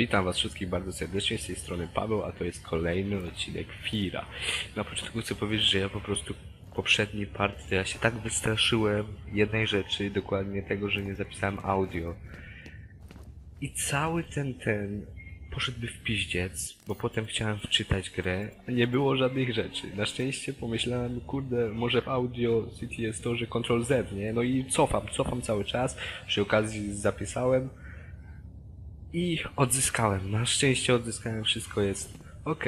Witam was wszystkich bardzo serdecznie, z tej strony Paweł, a to jest kolejny odcinek Fira. Na początku chcę powiedzieć, że ja po prostu poprzedni part, ja się tak wystraszyłem jednej rzeczy, dokładnie tego, że nie zapisałem audio. I cały ten, ten poszedłby w piździec, bo potem chciałem wczytać grę, a nie było żadnych rzeczy. Na szczęście pomyślałem, kurde, może w audio City jest to, że Ctrl Z, nie? No i cofam, cofam cały czas, przy okazji zapisałem, i odzyskałem. Na szczęście odzyskałem. Wszystko jest ok.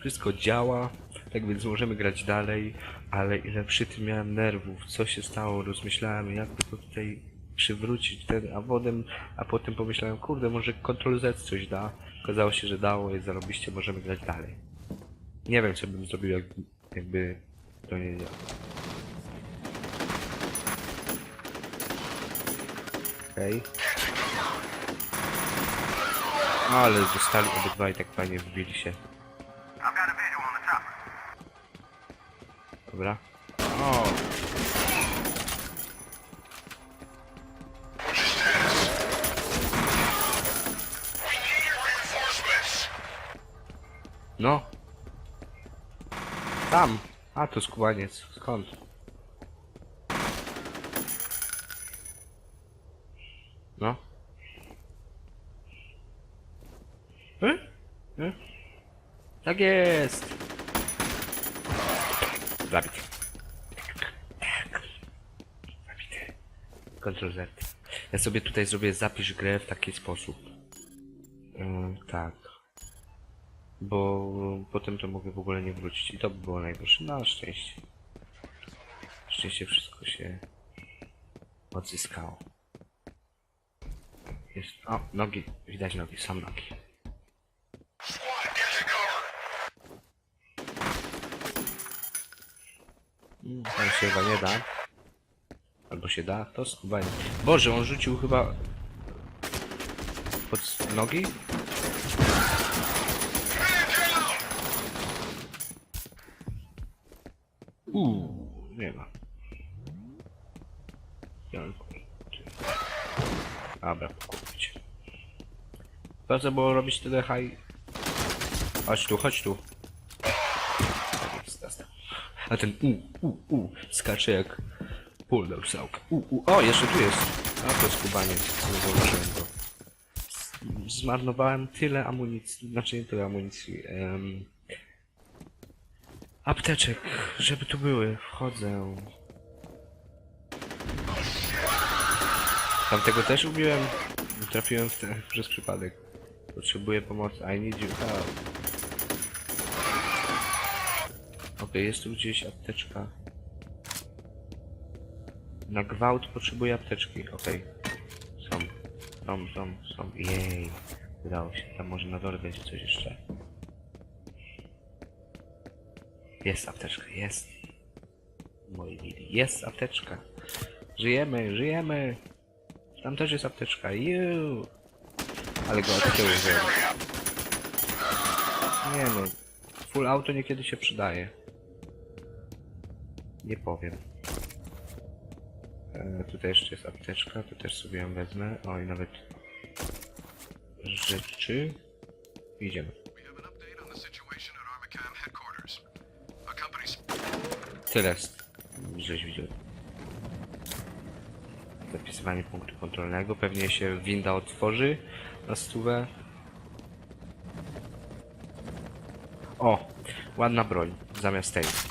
Wszystko działa. Tak więc możemy grać dalej. Ale ile przy tym miałem nerwów. Co się stało? Rozmyślałem jakby to tutaj przywrócić ten, a potem, a potem pomyślałem, kurde, może Ctrl Z coś da. Okazało się, że dało i zarobiście możemy grać dalej. Nie wiem, co bym zrobił, jak, jakby to nie działało. Okej. Ale zostali obydwaj tak fajnie wbili się. Dobra. O! No. Tam. A, to skubaniec. Skąd? No. E? E? Tak jest! Zabity. Zabity. Ctrl Z. Ja sobie tutaj zrobię zapisz grę w taki sposób. Yy, tak. Bo potem to mogę w ogóle nie wrócić i to by było najgorsze. Na szczęście. Szczęście wszystko się odzyskało. Jest. O, nogi. Widać nogi, są nogi. Tam się chyba nie da. Albo się da, to skubanie. Boże, on rzucił chyba... Pod nogi? Uuu, nie ma. Dobra, kupić. Po było robić tyle haj... Chodź tu, chodź tu. Tak jest, teraz tak. A ten u, u, u, skacze jak pulldown sałka. U, u, o, jeszcze tu jest. A to jest kubaniec, nie zauważyłem go. Zmarnowałem tyle amunicji, znaczy nie tyle amunicji, em, apteczek, żeby tu były. Wchodzę. Tamtego też ubiłem. Trafiłem w ten przez przypadek. Potrzebuję pomocy. I need you help. Okej, jest tu gdzieś apteczka. Na gwałt potrzebuję apteczki, okej. Są. Są, są, są. Jej. Udało się. Tam może na dole będzie coś jeszcze. Jest apteczka, jest. Moi mili, jest apteczka. Żyjemy, żyjemy. Tam też jest apteczka. Ju. Ale go od tyłu wziąłem. Nie no. Full auto niekiedy się przydaje. Nie powiem. E, tutaj jeszcze jest apteczka, to też sobie ją wezmę. O i nawet rzeczy. Idziemy. Tyle, żeś widział. Zapisywanie punktu kontrolnego. Pewnie się winda otworzy na stówę. O! Ładna broń. Zamiast tej.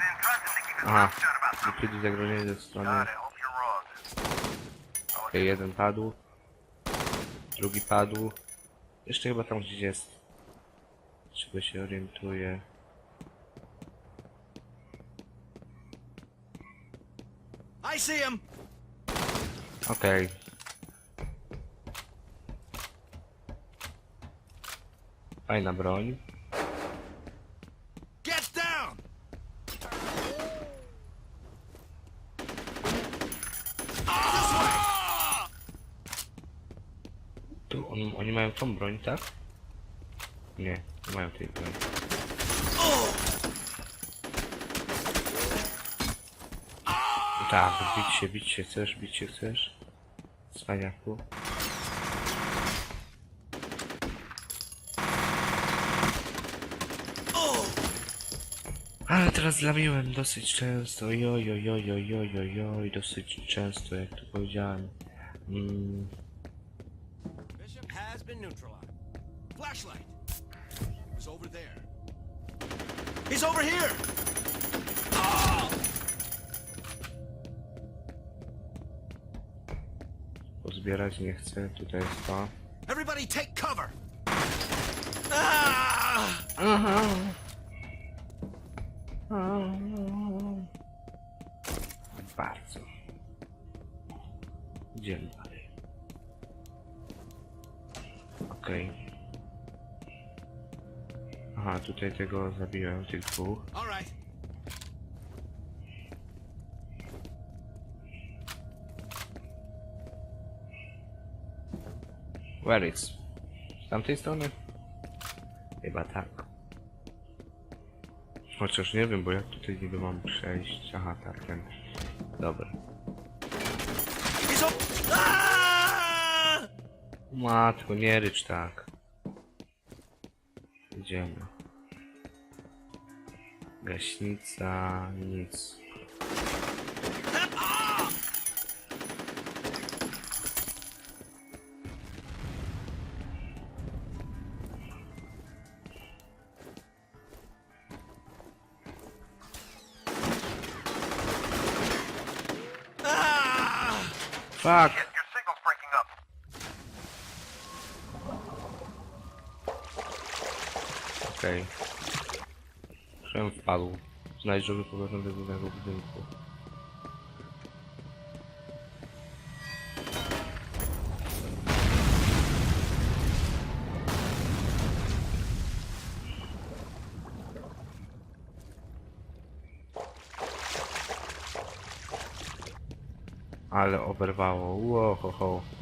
Him to keep his Aha. mouth shut about something. Likwiduj zagrożenie ze strony. I. Okej, jeden padł. Drugi padł. Jeszcze chyba tam gdzieś jest czego się orientuję. I see him. Okej. Okay. Fajna broń. Get down. Tu on, oni mają tą broń, tak? Nie. Mają tej broń. Tak, bić się, bić się chcesz, bić się chcesz. Cwaniaku. Ale teraz lamiłem dosyć często, oj oj oj oj dosyć często, jak tu powiedziałem. Mm. He's over there. He's over here. pozbierać nie chcę, tutaj jest to. Everybody take cover. Ah! Bardzo. Idziemy dalej. Okej. Aha, tutaj tego zabiłem, tych dwóch. Where is? Z tamtej strony? Chyba tak. Chociaż nie wiem, bo jak tutaj niby mam przejść. Aha, tak, ten. Dobra. Matko, nie rycz tak. Idziemy. Gaśnica, nic. tam wpadł. Powrotem do budynku. Ale oberwało, łohoho. Wow.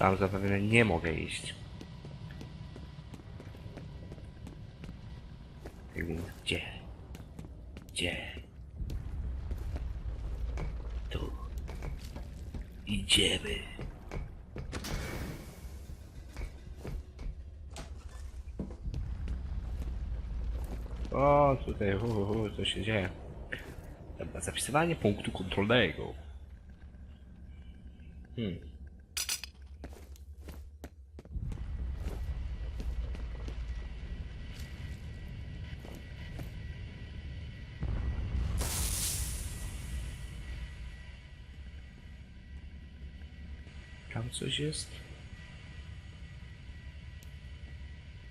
Tam zapewne nie mogę iść. Więc Gdzie? Gdzie? Tu. Idziemy. O, tutaj, hu, hu, hu, co się dzieje? Zapisywanie punktu kontrolnego. Hmm. Tam coś jest?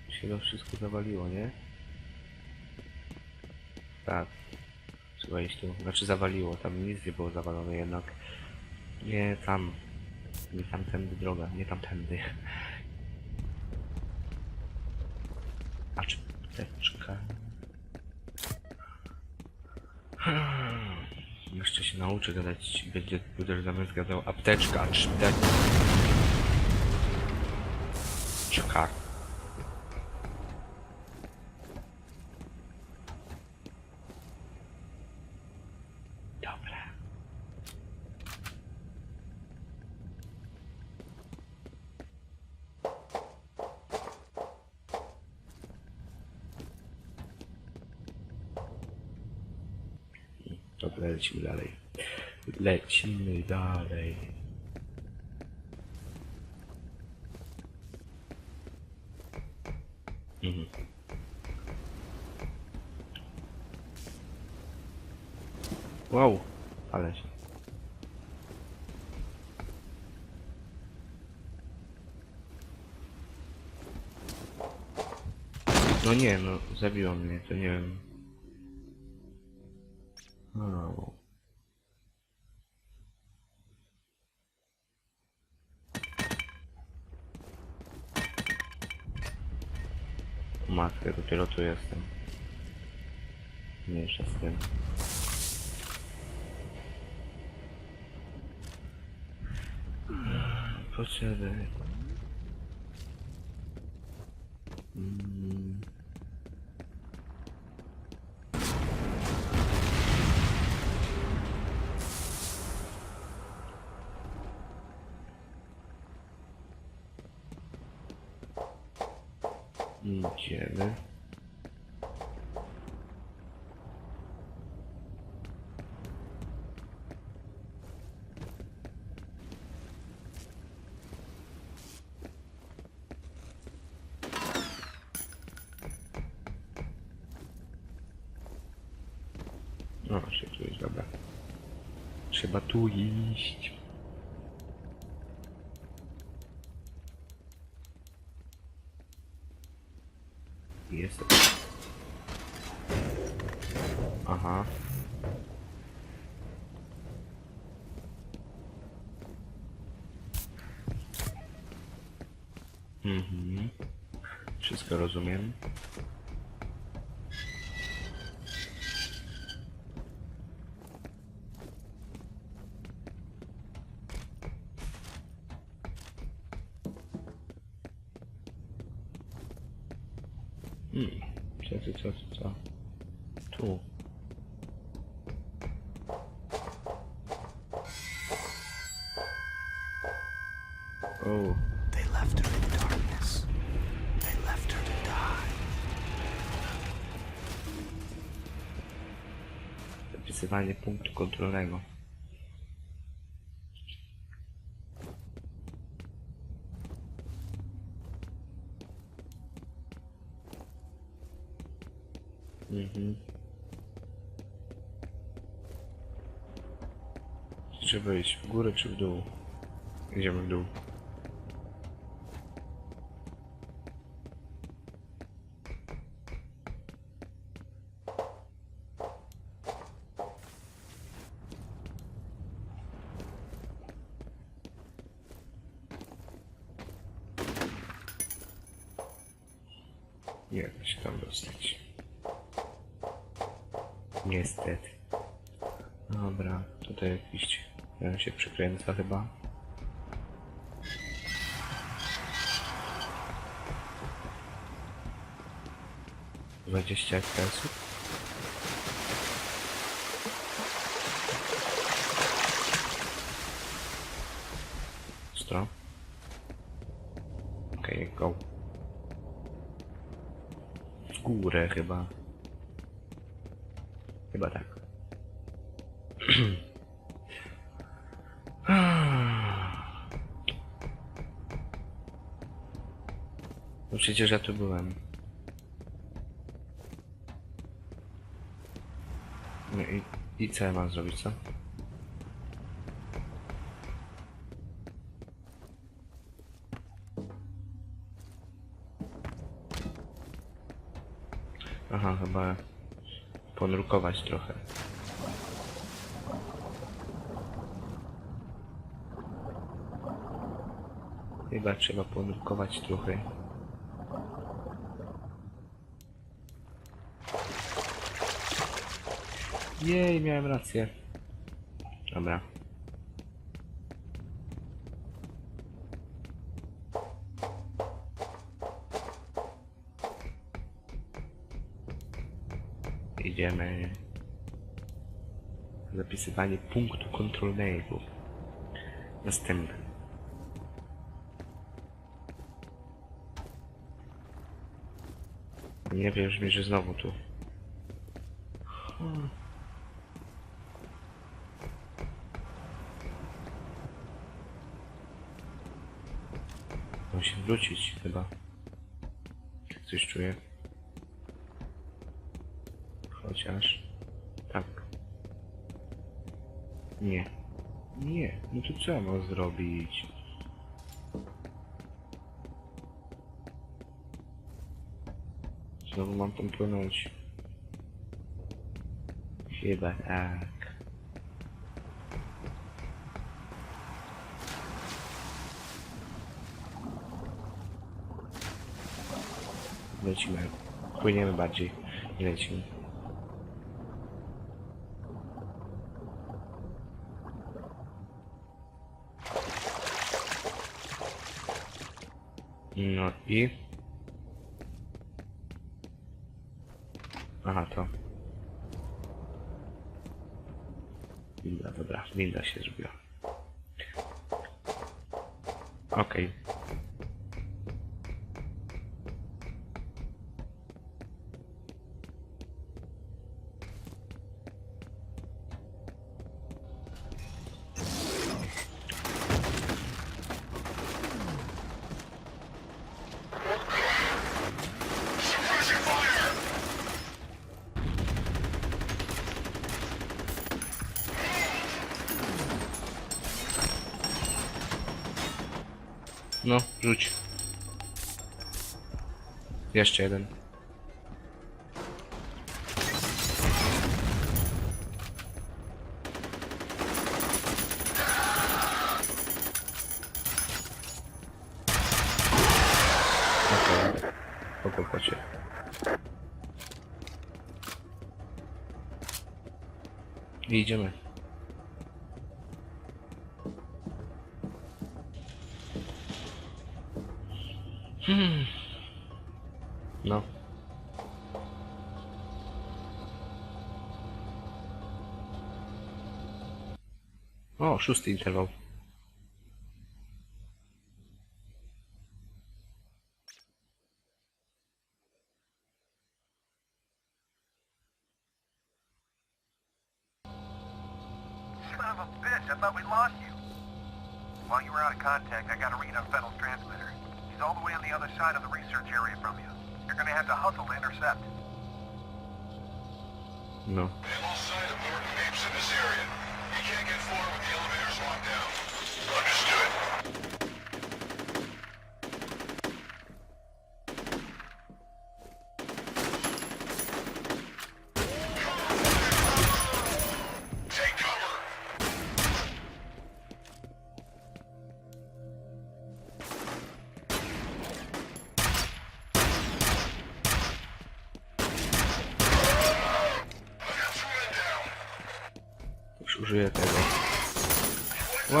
Się to wszystko zawaliło, nie? Tak. Trzeba iść tu. Znaczy zawaliło, tam nic nie było zawalone jednak. Nie tam. Nie tamtędy droga, nie tamtędy. nauczy gadać, będzie komputer zamiast gadał apteczka, czytać. Czekar. Dobra. Dobra, lecimy dalej. Lecimy dalej. Mhm. Wow, ale się. No nie, no zabiło mnie, to nie wiem. O. matkę, dopiero tu jestem. Mniejsza z tym. Poczekaj. Mm. Idziemy. No, się. Trzeba tu iść. Jest. Aha. Mhm. Wszystko rozumiem. Hmm. Co, co, co, co, co? Tu. O, They left her in darkness. They left her to die. zapisywanie punktu kontrolnego. Iść w górę czy w dół? Idziemy w dół. Nie da się tam dostać. Niestety. Dobra, tutaj jakiś... Ja przykręca chyba. Dwadzieścia FPS-ów? Okej, okay, go. W górę chyba. Chyba tak. Przecież ja tu byłem. No i, i co ja mam zrobić, co? Aha, chyba ponurkować trochę. Chyba trzeba ponurkować trochę. Jej, miałem rację. Dobra. Idziemy. Zapisywanie punktu kontrolnego. Następny. Nie wierz mi, że znowu tu. Hmm. Musi wrócić chyba. Coś czuję. Chociaż... Tak. Nie. Nie. No to co ja mam zrobić? Znowu mam tam płynąć. Chyba tak. Lecimy. Płyniemy bardziej. Nie lecimy. No i... Aha, to. Winda, dobra, winda się zrobiła. Okej. No, rzuć. Jeszcze jeden. Okej, po kłopocie. Idziemy. No. O, szósty interwał. No.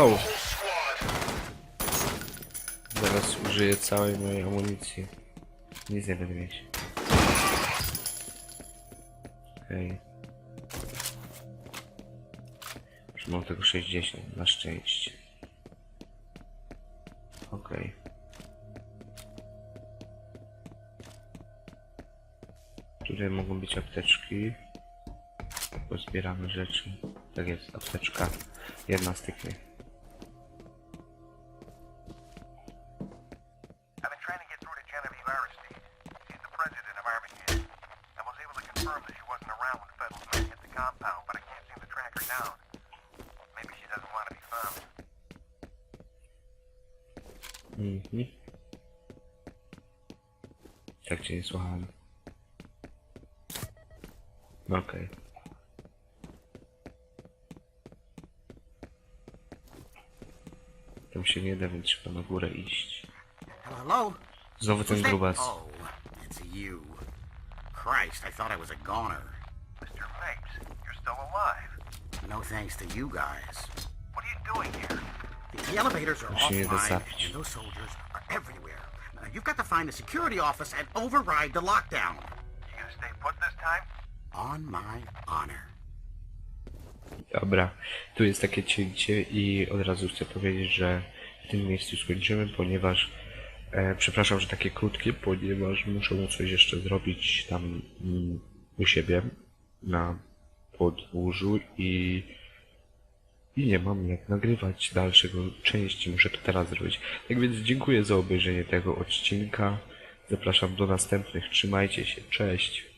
Wow. Zaraz użyję całej mojej amunicji. Nic nie będę mieć. Okej. Już mam tego 60, na szczęście. Okej. Tutaj mogą być apteczki. Pozbieramy rzeczy. Tak jest, apteczka. Jedna z Mhm. Tak cię nie słuchałem. Okej. Tam się nie da, więc trzeba na górę iść. Hello? Znowu ten grubas. Oh, it's you. Christ, I thought I was a goner. No thanks to you guys. What are you doing here? The, the elevators are a offline, and those soldiers are everywhere. Now, you've got to find the security office and override the lockdown. You gonna stay put this time? On my honor. Dobra, tu jest takie cięcie i od razu chcę powiedzieć, że w tym miejscu skończymy, ponieważ e, przepraszam, że takie krótkie, ponieważ muszę coś jeszcze zrobić tam mm, u siebie na podwórzu i i nie mam jak nagrywać dalszego części, muszę to teraz zrobić. Tak więc dziękuję za obejrzenie tego odcinka. Zapraszam do następnych. Trzymajcie się, cześć.